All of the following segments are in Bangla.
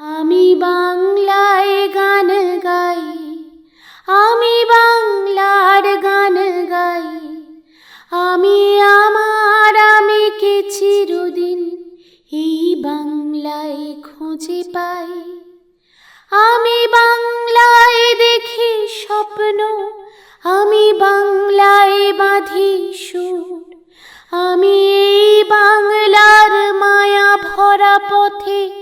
আমি বাংলায় গান গাই, আমি বাংলার গান গাই। আমি আমার, আমি কে চিরদিন এই বাংলায় খুঁজে পাই? আমি বাংলায় দেখি স্বপ্ন, আমি বাংলায় বাঁধি সুর। আমি এই বাংলার মায়া ভরা পথে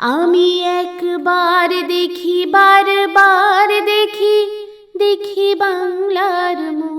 আমি একবার দেখি বারবার দেখি দেখি বাংলার মুখ।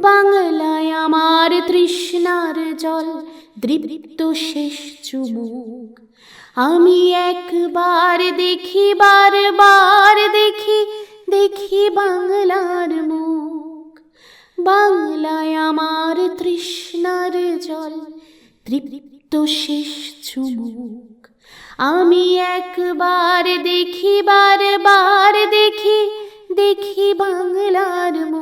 বাংলায় আমার তৃষ্ণার জল, দৃপ্ত শেষ চুমুক। আমি একবার দেখি, বারবার দেখি দেখি বাংলার মুখ। বাংলায় আমার তৃষ্ণার জল তৃপ্ত শেষ চুমুক। আমি একবার দেখি, বারবার দেখি দেখি বাংলার মুখ।